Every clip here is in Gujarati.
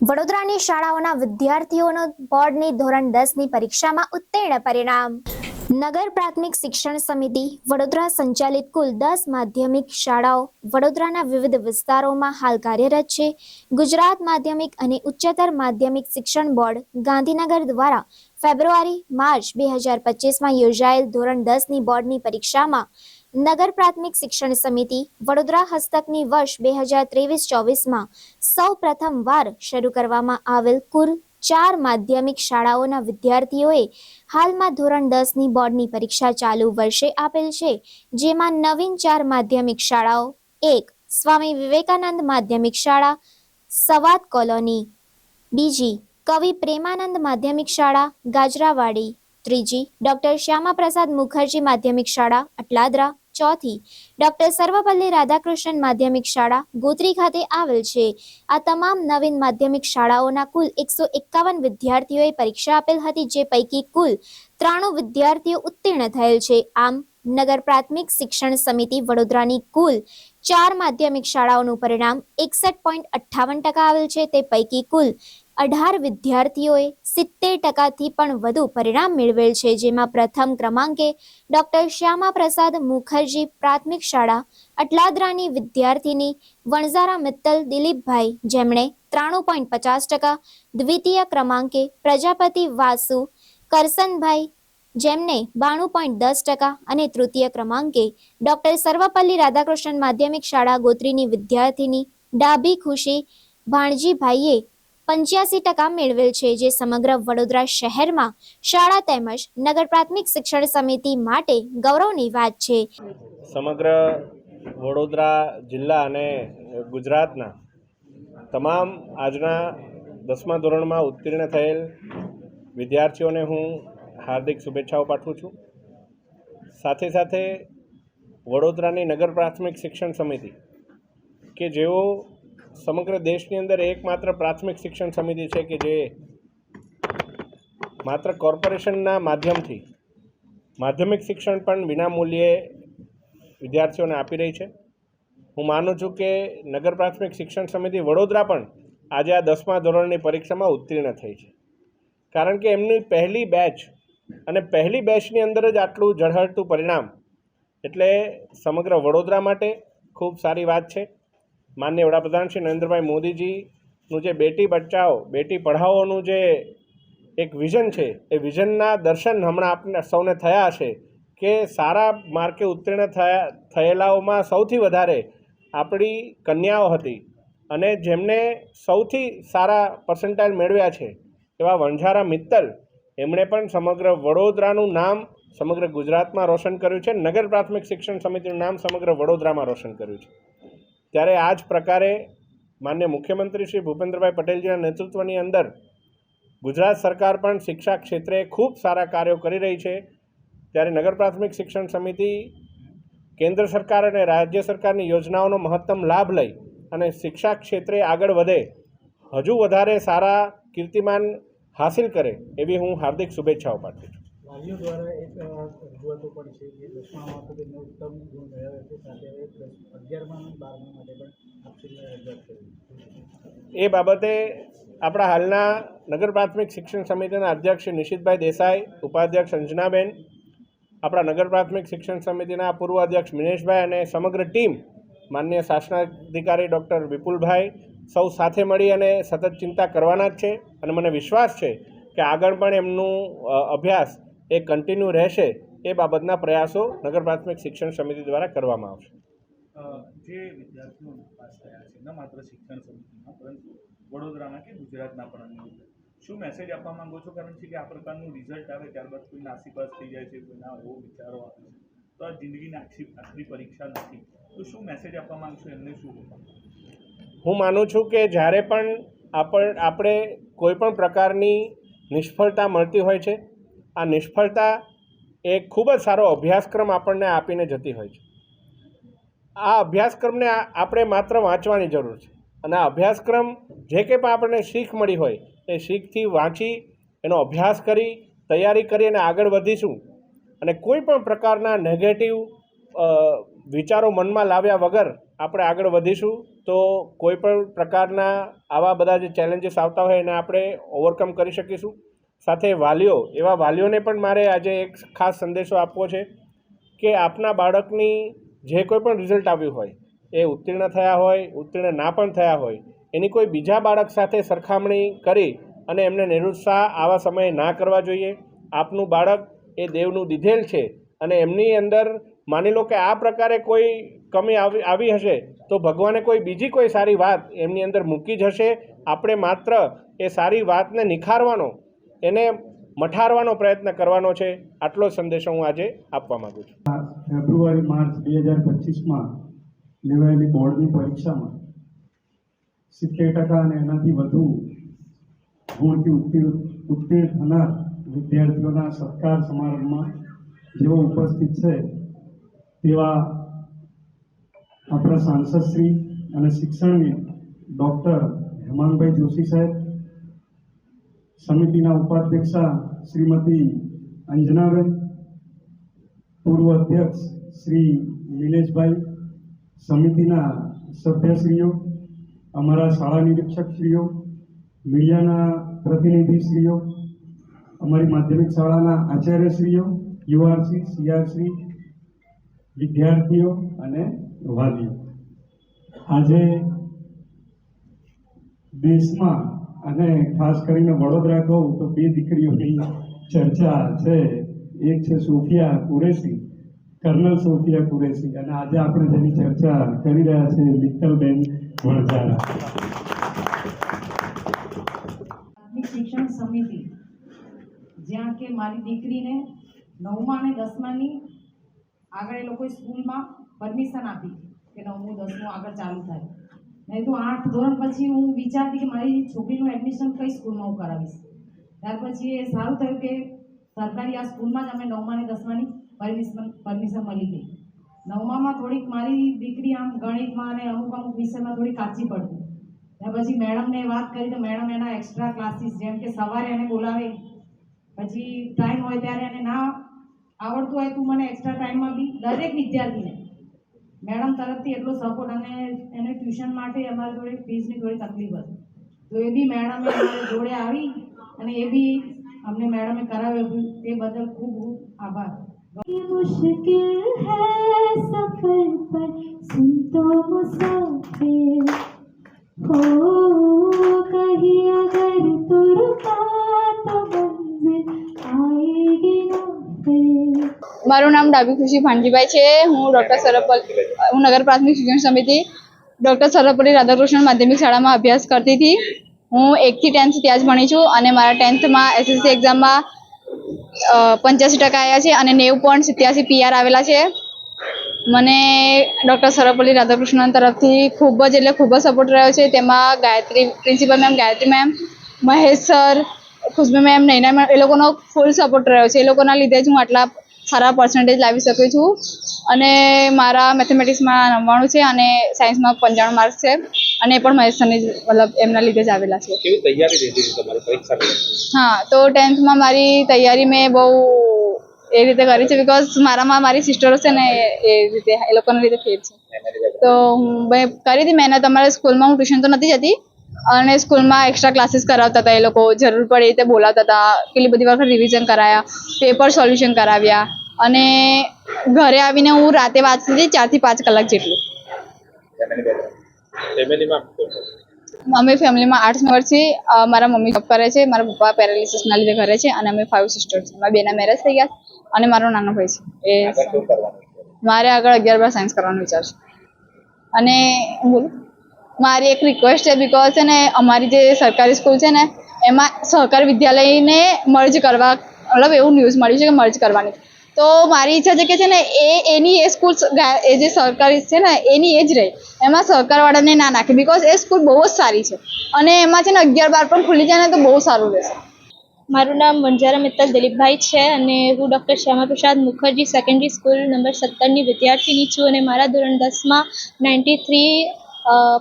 વડોદરાની શાળાઓના વિદ્યાર્થીઓનો બોર્ડની ધોરણ દસની પરીક્ષામાં ઉત્તીર્ણ પરિણામ. નગર પ્રાથમિક શિક્ષણ સમિતિ, વડોદરા સંચાલિત કુલ દસ માધ્યમિક શાળાઓ, વડોદરાના વિવિધ વિસ્તારોમાં હાલ કાર્યરત છે. ગુજરાત માધ્યમિક અને ઉચ્ચતર માધ્યમિક શિક્ષણ બોર્ડ ગાંધીનગર દ્વારા ફેબ્રુઆરી માર્ચ બે હજાર પચીસમાં યોજાયેલ ધોરણ દસની બોર્ડની પરીક્ષામાં નગર પ્રાથમિક શિક્ષણ સમિતિ વડોદરા હસ્તકની વર્ષ બે હજાર ત્રેવીસ ચોવીસમાં સૌ પ્રથમવાર શરૂ કરવામાં આવેલ કુલ ચાર માધ્યમિક શાળાઓના વિદ્યાર્થીઓએ હાલમાં ધોરણ દસની બોર્ડની પરીક્ષા ચાલુ વર્ષે આપેલ છે, જેમાં નવીન ચાર માધ્યમિક શાળાઓ, એક સ્વામી વિવેકાનંદ માધ્યમિક શાળા સવાત કોલોની, બીજી કવિ પ્રેમાનંદ માધ્યમિક શાળા, ગાજરાવાડી, ત્રીજી ડોક્ટર શ્યામાપ્રસાદ મુખર્જી માધ્યમિક શાળા, અટલાદરા ચોથી, ડોક્ટર સર્વપલ્લી રાધાકૃષ્ણન માધ્યમિક શાળા ગોત્રી ખાતે આવેલ છે. આ તમામ નવીન માધ્યમિક શાળાઓના કુલ એકસો એકાવન વિદ્યાર્થીઓએ પરીક્ષા આપેલ હતી, જે પૈકી કુલ ત્રાણું વિદ્યાર્થીઓ ઉત્તીર્ણ થયેલ છે. આમ, નગર પ્રાથમિક શિક્ષણ સમિતિ વડોદરાની કુલ ચાર માધ્યમિક શાળાઓનું પરિણામ એકસઠ પોઈન્ટ અઠ્ઠાવન ટકા આવેલ છે. તે પૈકી કુલ અઢાર વિદ્યાર્થીઓએ સિત્તેર ટકાથી પણ વધુ પરિણામ મેળવેલ છે, જેમાં પ્રથમ ક્રમાંકે ડોક્ટર શ્યામા પ્રસાદ મુખર્જી પ્રાથમિક શાળા, અટલાદરાની વિદ્યાર્થીની વણઝારા મિત્તલ દિલીપભાઈ, જેમણે ત્રાણું પોઈન્ટ પચાસ ટકા, દ્વિતીય ક્રમાંકે પ્રજાપતિ વાસુ કરસનભાઈ, જેમને બાણું પોઈન્ટ દસ ટકા અને તૃતીય ક્રમાંકે ડોક્ટર સર્વપલ્લી રાધાકૃષ્ણન માધ્યમિક શાળા ગોત્રીની વિદ્યાર્થીની ડાભી ખુશી ભાણજીભાઈએ પંચ્યાસી ટકા મેળવેલ છે, જે સમગ્ર વડોદરા શહેરમાં શાળા તેમજ નગર પ્રાથમિક શિક્ષણ સમિતિ માટે ગૌરવની વાત છે. સમગ્ર વડોદરા જિલ્લા અને ગુજરાતના તમામ આજના દસમા ધોરણમાં ઉત્તીર્ણ થયેલ વિદ્યાર્થીઓને હું હાર્દિક શુભેચ્છાઓ પાઠવું છું. સાથે સાથે વડોદરાની નગર પ્રાથમિક શિક્ષણ સમિતિ કે જેઓ સમગ્ર દેશની અંદર એકમાત્ર પ્રાથમિક શિક્ષણ સમિતિ છે કે જે માત્ર કોર્પોરેશનના માધ્યમથી માધ્યમિક શિક્ષણ પણ વિનામૂલ્યે વિદ્યાર્થીઓને આપી રહી છે. હું માનું છું કે નગર પ્રાથમિક શિક્ષણ સમિતિ વડોદરા પણ આજે આ દસમા ધોરણની પરીક્ષામાં ઉત્તીર્ણ થઈ છે. કારણ કે એમની પહેલી બેચ અને પહેલી બેચની અંદર જ આટલું ઝળહળતું પરિણામ એટલે સમગ્ર વડોદરા માટે ખૂબ સારી વાત છે. માનનીય વડાપ્રધાન શ્રી નરેન્દ્રભાઈ મોદીજીનું જે બેટી બચાવો બેટી પઢાઓનું જે એક વિઝન છે, એ વિઝનના દર્શન હમણાં આપને સૌને થયા હશે કે સારા માર્કે ઉત્તીર્ણ થયા, થયેલાઓમાં સૌથી વધારે આપણી કન્યાઓ હતી અને જેમને સૌથી સારા પર્સન્ટાઇલ મેળવ્યા છે એવા વણઝારા મિત્તલ, એમણે પણ સમગ્ર વડોદરાનું નામ, સમગ્ર ગુજરાતમાં રોશન કર્યું છે નગર પ્રાથમિક શિક્ષણ સમિતિનું નામ સમગ્ર વડોદરામાં રોશન કર્યું છે. ત્યારે આ જ પ્રકારે માન્ય મુખ્યમંત્રી શ્રી ભૂપેન્દ્રભાઈ પટેલજીના નેતૃત્વની અંદર ગુજરાત સરકાર પણ શિક્ષા ક્ષેત્રે ખૂબ સારા કાર્યો કરી રહી છે. ત્યારે નગર પ્રાથમિક શિક્ષણ સમિતિ, કેન્દ્ર સરકાર અને રાજ્ય સરકારની યોજનાઓનો મહત્તમ લાભ લઈ અને શિક્ષા ક્ષેત્રે આગળ વધે, હજુ વધારે સારા કીર્તિમાન હાસિલ કરે એવી હું હાર્દિક શુભેચ્છાઓ પાઠવું છું. વાલીઓ દ્વારા એક રજૂઆતો પણ છે કે દસમામાં તો તેમને ઉત્તમ ગુણ મેળવ્યા છે. સાથે અગિયારમાં અને બારમા માટે પણ એ બાબતે આપણા હાલના નગર પ્રાથમિક શિક્ષણ સમિતિના અધ્યક્ષ નિશિતભાઈ દેસાઈ, ઉપાધ્યક્ષ અંજનાબેન, આપણા નગર પ્રાથમિક શિક્ષણ સમિતિના પૂર્વ અધ્યક્ષ મિનેશભાઈ અને સમગ્ર ટીમ માનનીય શાસનાધિકારી ડૉક્ટર વિપુલભાઈ સૌ સાથે મળી અને સતત ચિંતા કરવાના જ છે. અને મને વિશ્વાસ છે કે આગળ પણ એમનું અભ્યાસ એ કન્ટિન્યુ રહેશે એ બાબતના પ્રયાસો નગર પ્રાથમિક શિક્ષણ સમિતિ દ્વારા કરવામાં આવશે. જે વિદ્યાર્થીઓ પાસ થયા છે ન માત્ર શિક્ષણ સમિતિમાં પરંતુ વડોદરાના કે ગુજરાતના પણ અન્ય શું મેસેજ આપવા માંગો છો? કારણ છે કે આ પ્રકારનું રિઝલ્ટ આવે ત્યારબાદ કોઈ નાસીપાસ થઈ જાય છે કોઈના એવો વિચારો આવે છે તો આ જિંદગીની આખી આખરી પરીક્ષા નથી. તો શું મેસેજ આપવા માંગશો? એમને શું હું માનું છું કે જ્યારે પણ આપણ આપણે કોઈ પણ પ્રકારની નિષ્ફળતા મળતી હોય છે આ નિષ્ફળતા એ ખૂબ જ સારો અભ્યાસક્રમ આપણને આપીને જતી હોય છે. આ અભ્યાસક્રમને આપણે માત્ર વાંચવાની જરૂર છે. અને આ અભ્યાસક્રમ જે કંઈ પણ આપણને શીખ મળી હોય, એ શીખથી વાંચી, એનો અભ્યાસ કરી, તૈયારી કરી અને આગળ વધીશું. અને કોઈ પણ પ્રકારના નેગેટિવ વિચારો મનમાં લાવ્યા વગર આપણે આગળ વધીશું, તો કોઈ પણ પ્રકારના આવા બધા જે ચેલેન્જીસ આવતા હોય એને આપણે ઓવરકમ કરી શકીશું. સાથે વાલીઓ, એવા વાલીઓને પણ મારે આજે એક ખાસ સંદેશો આપવો છે કે આપના બાળકની જે કોઈ પણ રિઝલ્ટ આવ્યું હોય, એ ઉત્તીર્ણ થયા હોય, ઉત્તીર્ણ ના પણ થયા હોય, એની કોઈ બીજા બાળક સાથે સરખામણી કરી અને એમને નિરુત્સાહ આવા સમયે ના કરવા જોઈએ. આપનું બાળક એ દેવનું દીધેલ છે અને એમની અંદર માની લો કે આ પ્રકારે કોઈ કમી આવી આવી હશે, તો ભગવાને કોઈ બીજી કોઈ સારી વાત એમની અંદર મૂકી જ હશે. આપણે માત્ર એ સારી વાતને નિખારવાનો એને મઠારવાનો પ્રયત્ન કરવાનો છે, આટલો સંદેશો હું આજે આપવા માંગુ છું. ફેબ્રુઆરી, માર્ચ બે હજાર પચીસમાં લેવાયેલી બોર્ડની પરીક્ષામાં સિત્તેર ટકા અને એનાથી વધુ ગુણથી ઉત્તીર્ણ ઉત્તીર્ણ થનાર વિદ્યાર્થીઓના સત્કાર સમારંભમાં જેઓ ઉપસ્થિત છે, તેવા આપણા સાંસદશ્રી અને શિક્ષણવિદ ડૉક્ટર હેમાંગભાઈ જોશી સાહેબ સમિતિના ઉપાધ્યક્ષા શ્રીમતી અંજનાબેન, પૂર્વ અધ્યક્ષ શ્રી નિલેશભાઈ, સમિતિના સભ્યશ્રીઓ, અમારા શાળા નિરીક્ષકશ્રીઓ, મીડિયાના પ્રતિનિધિશ્રીઓ, અમારી માધ્યમિક શાળાના આચાર્યશ્રીઓ, યુઆરસી, સીઆરસી, વિદ્યાર્થીઓ અને વાલીઓ. આજે દેશમાં અને ખાસ કરીને વડોદરા કહું તો બે દીકરીઓની ચર્ચા છે. એક છે Sofia Qureshi, colonel Sofia Qureshi. અને આજે આપણે જેની ચર્ચા કરી રહ્યા છે મિત્તલબેન વણઝારા. શિક્ષણ સમિતિ, જ્યાં કે મારી દીકરીને નવમા અને દસમાની આગળ એ લોકોએ સ્કૂલમાં પરમિશન આપી કે નવમું, દસમું આગળ ચાલુ થાય. નહીં તો આઠ ધોરણ પછી હું વિચારતી કે મારી છોકરીનું એડમિશન કઈ સ્કૂલમાં હું કરાવીશ? ત્યાર પછી એ સારું થયું કે સરકારી આ સ્કૂલમાં જ અમે નવમા અને દસમાની પરમિશન પરમિશન મળી ગઈ. નવમામાં થોડીક મારી દીકરી આમ ગણિતમાં અને અમુક અમુક વિષયમાં થોડી કાચી પડતી. ત્યાર પછી મેડમને વાત કરી તો મેડમ એના એક્સ્ટ્રા ક્લાસીસ જેમ કે સવારે એને બોલાવે, પછી ટાઈમ હોય ત્યારે એને ના આવડતું હોય તું મને એક્સ્ટ્રા ટાઈમમાં બી દરેક વિદ્યાર્થીને મેડમ તરફથી એટલો સપોર્ટ અને એને ટ્યુશન માટે અમારી જોડે ફીસની થોડી તકલીફ હતી તો એ બી મેડમે અમારી જોડે આવી અને એ બી અમને મેડમે કરાવ્યું તે બદલ ખૂબ ખૂબ આભાર ये मुश्किल है सफर पर सुन तो मुसाफिर हो कहीं अगर तो रुका तो मंजिल आएगी ना फिर મારું નામ ડાબી ખુશી ભાનજીભાઈ છે. હું ડૉક્ટર સરપલ હું નગર પ્રાથમિક શિક્ષણ સમિતિ ડૉક્ટર સરપલ્લી રાધાકૃષ્ણ માધ્યમિક શાળામાં અભ્યાસ કરતી હતી. હું એકથી ટેન્થ ત્યાં જ ભણી છું અને મારા ટેન્થમાં એસએસસી એક્ઝામમાં પંચ્યાસી ટકા આવ્યા છે અને નેવું પોઈન્ટ સિત્યાસી પીઆર આવેલા છે. મને ડૉક્ટર સરપલ્લી રાધાકૃષ્ણન તરફથી ખૂબ જ એટલે ખૂબ જ સપોર્ટ રહ્યો છે. તેમાં Gayatri principal ma'am Gayatri ma'am Mahesh sir Khushbu ma'am Naina એ લોકોનો ફૂલ સપોર્ટ રહ્યો છે. એ લોકોના લીધે જ હું આટલા સારા પર્સન્ટેજ લાવી શકું છું. અને મારા મેથેમેટિક્સમાં નવ્વાણું છે અને સાયન્સમાં પંચાણું માર્ક્સ છે. અને એ પણ મહેશ સરની મતલબ એમના લીધે જ આવેલા છે. કેવી તૈયારી રહેતી તમારી પરીક્ષા હા તો ટેન્થમાં મારી તૈયારી મેં બહુ એ રીતે કરી છે બિકોઝ મારામાં મારી સિસ્ટરો છે ને એ રીતે એ લોકોના લીધે ફેર છે. તો હું મેં કરી હતી મહેનત. અમારા સ્કૂલમાં હું ટ્યુશન તો નથી જતી. અને સ્કૂલમાં એક્સ્ટ્રા ક્લાસીસ કરાવતા હતા એ લોકો જરૂર પડે એ બોલાવતા હતા કેટલી બધી વખત રિવિઝન કરાયા પેપર સોલ્યુશન કરાવ્યા અને ઘરે આવીને હું રાતે વાંચતી હતી ચારથી પાંચ કલાક જેટલું? અમે ફેમિલીમાં આઠ મેમ્બર છીએ. મારા મમ્મી જોબ કરે છે મારા પપ્પા પેરાલિસિસના લીધે ઘરે છે અને અમે ફાઇવ સિસ્ટર છે મારા બેના મેરેજ થઈ ગયા અને મારો નાનો ભાઈ છે. એ છે? મારે આગળ અગિયાર બાર સાયન્સ કરવાનો વિચાર છે. અને બોલું. મારી એક રિક્વેસ્ટ છે બીકોઝ છે ને અમારી જે સરકારી સ્કૂલ છે ને, એમાં સહકાર વિદ્યાલયને મર્જ કરવા, મતલબ એવું ન્યૂઝ મળ્યું છે કે મર્જ કરવાની. તો મારી ઈચ્છા છે કે છે ને એ, એની એ સ્કૂલ એ જે સરકારી છે ને, એની એ જ રહે. એમાં સહકારવાળાને ના નાખે બીકોઝ એ સ્કૂલ બહુ જ સારી છે. અને એમાં છે ને અગિયાર બાર પણ ખુલી જાય ને તો બહુ સારું રહેશે. મારું નામ વંજારા મિત્તલ દિલીપભાઈ છે અને હું doctor Shyamaprasad Mukherjee secondary school number સત્તરની વિદ્યાર્થીની છું અને મારા ધોરણ દસમાં નાઇન્ટી થ્રી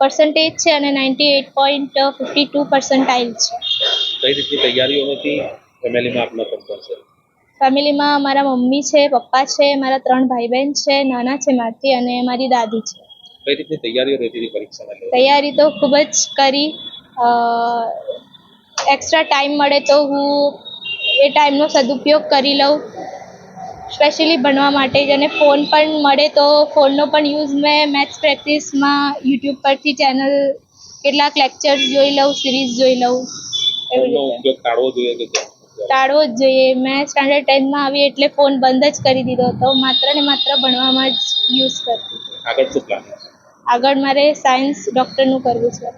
પર્સન્ટેજ છે અને ninety eight point fifty two percentile છે. કઈ રીતની તૈયારીઓ હતી? ફેમિલીમાં આપના છે. ફેમિલીમાં મારા મમ્મી છે પપ્પા છે મારા ત્રણ ભાઈ બહેન છે નાના છે મારથી અને મારી દાદી છે. કઈ રીતની તૈયારીઓ રહેતી હતી પરીક્ષાના લેવા તૈયારી તો ખૂબ જ કરી. એક્સ્ટ્રા ટાઈમ મળે તો હું એ ટાઈમનો સદુપયોગ કરી લઉં. સ્પેશિયલી ભણવા માટે જ અને ફોન પણ મળે તો ફોનનો પણ યુઝ મેં મેથ્સ પ્રેક્ટિસમાં યુટ્યુબ પરથી ચેનલ કેટલાક લેક્ચર્સ જોઈ લઉં સિરીઝ જોઈ લઉં. ટાળવો જ જોઈએ. મેં સ્ટાન્ડર્ડ ટેનમાં આવી એટલે ફોન બંધ જ કરી દીધો હતો. માત્ર ને માત્ર ભણવામાં જ યુઝ કરતી. આગળ શું પ્લાન આગળ મારે સાયન્સ ડૉક્ટરનું કરવું છે.